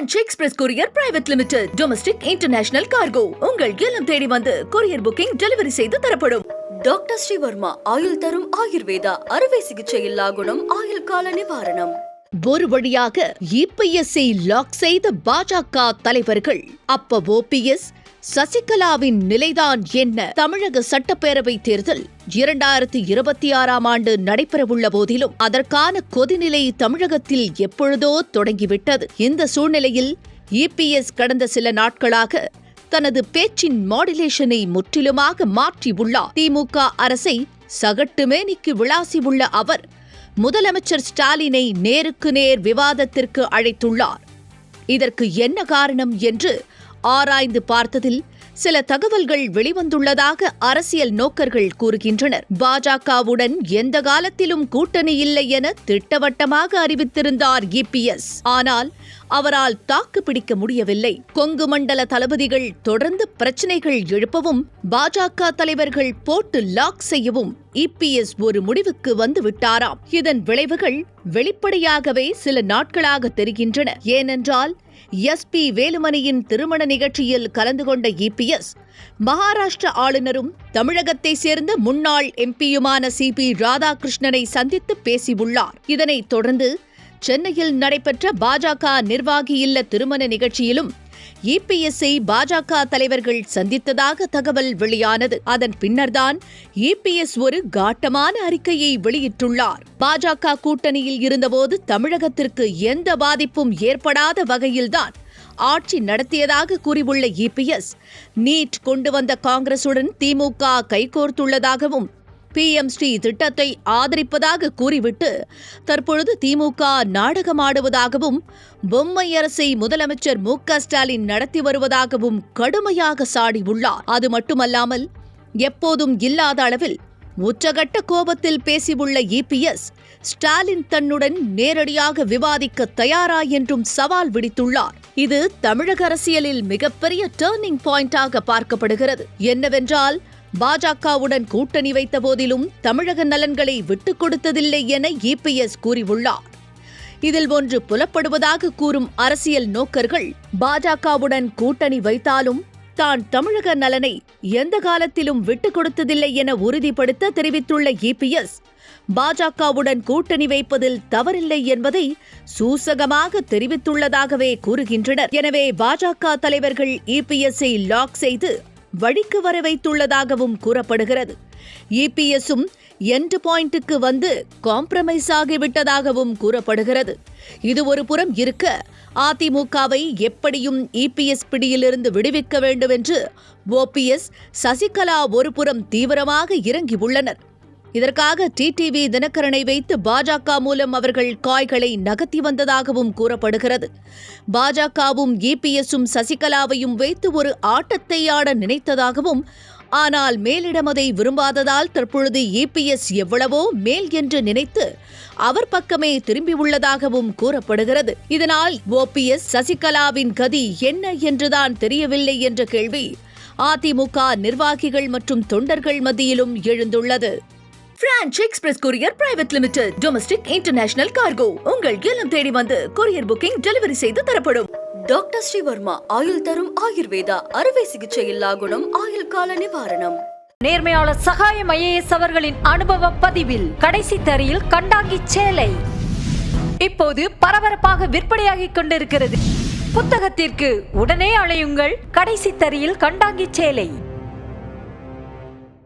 Franch Express courier private limited domestic international cargo உங்கள் இல்லம் தேடி வந்து கொரியர் புக்கிங் டெலிவரி செய்து தரப்படும். டாக்டர் ஸ்ரீவர்மா ஆயுள் தரும் ஆயுர்வேதா அறுவை சிகிச்சை இல்லா குணம் ஆயுள் கால நிவாரணம். ஒரு வழியாக இபிஎஸ்ஐ லாக் செய்த பாஜக தலைவர்கள் அப்ப ஓபிஎஸ் சசிகலாவின் நிலைதான் என்ன? தமிழக சட்டப்பேரவை தேர்தல் இரண்டாயிரத்தி இருபத்தி ஆறாம் ஆண்டு நடைபெறவுள்ள போதிலும் அதற்கான கொதிநிலை தமிழகத்தில் எப்பொழுதோ தொடங்கிவிட்டது. இந்த சூழ்நிலையில் இபிஎஸ் கடந்த சில நாட்களாக தனது பேச்சின் மாடுலேஷனை முற்றிலுமாக மாற்றியுள்ளார். திமுக அரசை சகட்டுமேனிக்கு விளாசியுள்ள அவர் முதலமைச்சர் ஸ்டாலினை நேருக்கு நேர் விவாதத்திற்கு அழைத்துள்ளார். இதற்கு என்ன காரணம் என்று ஆராய்ந்து பார்த்ததில் சில தகவல்கள் வெளிவந்துள்ளதாக அரசியல் நோக்கர்கள் கூறுகின்றனர். பாஜகவுடன் எந்த காலத்திலும் கூட்டணி இல்லை என திட்டவட்டமாக அறிவித்திருந்தார் இபிஎஸ் ஆனால் அவரால் தாக்கு பிடிக்க முடியவில்லை. கொங்கு மண்டல தளபதிகள் தொடர்ந்து பிரச்சனைகள் எழுப்பவும் பாஜக தலைவர்கள் போட்டு லாக் செய்யவும் இபிஎஸ் ஒரு முடிவுக்கு வந்து விட்டாராம் இதன் விளைவுகள் வெளிப்படையாகவே சில நாட்களாக தெரிகின்றன. ஏனென்றால் எஸ்பி வேலுமணியின் திருமண நிகழ்ச்சியில் கலந்து கொண்ட இபிஎஸ் மகாராஷ்டிர ஆளுநரும் தமிழகத்தை சேர்ந்த முன்னாள் எம்பியுமான சி பி ராதாகிருஷ்ணனை சந்தித்து பேசியுள்ளார். இதனைத் தொடர்ந்து சென்னையில் நடைபெற்ற பாஜக நிர்வாகி இல்ல திருமண நிகழ்ச்சியிலும் இபிஎஸ்ஐ பாஜக தலைவர்கள் சந்தித்ததாக தகவல் வெளியானது. அதன் பின்னர்தான் இபிஎஸ் ஒரு காட்டமான அறிக்கையை வெளியிட்டுள்ளார். பாஜக கூட்டணியில் இருந்தபோது தமிழகத்திற்கு எந்த பாதிப்பும் ஏற்படாத வகையில்தான் ஆட்சி நடத்தியதாக கூறியுள்ள இபிஎஸ் நீட் கொண்டு வந்த காங்கிரசுடன் திமுக கைகோர்த்துள்ளதாகவும் பிஎம் ஸ்ரீ திட்டத்தை ஆதரிப்பதாக கூறிவிட்டு தற்பொழுது திமுக நாடகமாடுவதாகவும் பொம்மை அரசை முதலமைச்சர் மு. க. ஸ்டாலின் நடத்தி வருவதாகவும் கடுமையாக சாடியுள்ளார். அது மட்டுமல்லாமல் எப்போதும் இல்லாத அளவில் உச்சகட்ட கோபத்தில் பேசியுள்ள இபிஎஸ் ஸ்டாலின் தன்னுடன் நேரடியாக விவாதிக்க தயாரா என்றும் சவால் விடுத்துள்ளார். இது தமிழக அரசியலில் மிகப்பெரிய டேர்னிங் பாயிண்டாக பார்க்கப்படுகிறது. என்னவென்றால் பாஜகவுடன் கூட்டணி வைத்த போதிலும் தமிழக நலன்களை விட்டுக் கொடுத்ததில்லை என இபிஎஸ் கூறியுள்ளார். இதில் ஒன்று புலப்படுவதாக கூறும் அரசியல் நோக்கர்கள் பாஜகவுடன் கூட்டணி வைத்தாலும் தான் தமிழக நலனை எந்த காலத்திலும் விட்டுக் கொடுத்ததில்லை என உறுதிப்படுத்த தெரிவித்துள்ள இபிஎஸ் பாஜகவுடன் கூட்டணி வைப்பதில் தவறில்லை என்பதை சூசகமாக தெரிவித்துள்ளதாகவே கூறுகின்றனர். எனவே பாஜக தலைவர்கள் இபிஎஸ்ஐ லாக் செய்து வழிக்கு வர வைத்துள்ளதாகவும் கூறப்படுகிறது. இபிஎஸும் எண்டு பாயிண்ட்டுக்கு வந்து காம்ப்ரமைஸ் ஆகிவிட்டதாகவும் கூறப்படுகிறது. இது ஒரு புறம் இருக்க அதிமுகவை எப்படியும் இபிஎஸ் பிடியிலிருந்து விடுவிக்க வேண்டும் என்று ஓபிஎஸ் சசிகலா ஒருபுறம் தீவிரமாக தீவிரமாக இறங்கியுள்ளனர். இதற்காக டிடிவி தினகரனை வைத்து பாஜக மூலம் அவர்கள் காய்களை நகர்த்தி வந்ததாகவும் கூறப்படுகிறது. பாஜகவும் இபிஎஸும் சசிகலாவையும் வைத்து ஒரு ஆட்டத்தை ஆட நினைத்ததாகவும் ஆனால் மேலிடம் அதை விரும்பாததால் தற்பொழுது இபிஎஸ் எவ்வளவோ மேல் என்று நினைத்து அவர் பக்கமே திரும்பியுள்ளதாகவும் கூறப்படுகிறது. இதனால் ஓபிஎஸ் சசிகலாவின் கதி என்ன என்றுதான் தெரியவில்லை என்ற கேள்வி அதிமுக நிர்வாகிகள் மற்றும் தொண்டர்கள் மத்தியிலும் எழுந்துள்ளது. Franch Express courier private limited domestic international cargo உங்கள் இல்லம் தேடி வந்து கொரியர் புக்கிங் டெலிவரி செய்து தரப்படும். டாக்டர் ஸ்ரீவர்மா ஆயுள் தரும் ஆயுர்வேதா அறுவை சிகிச்சை இல்லா குணம் ஆயுள் கால நிவாரணம். நேர்மையாளர் சகாயம் ஐஏஎஸ் அவர்களின் அனுபவ பதிவில் கடைசி தரியில் கண்டாங்கி சேலை. இப்போது பரபரப்பாக விற்பனையாகிக் கொண்டிருக்கிறது. புத்தகத்திற்கு உடனே அழையுங்கள் கடைசி தரியில் கண்டாங்கி சேலை.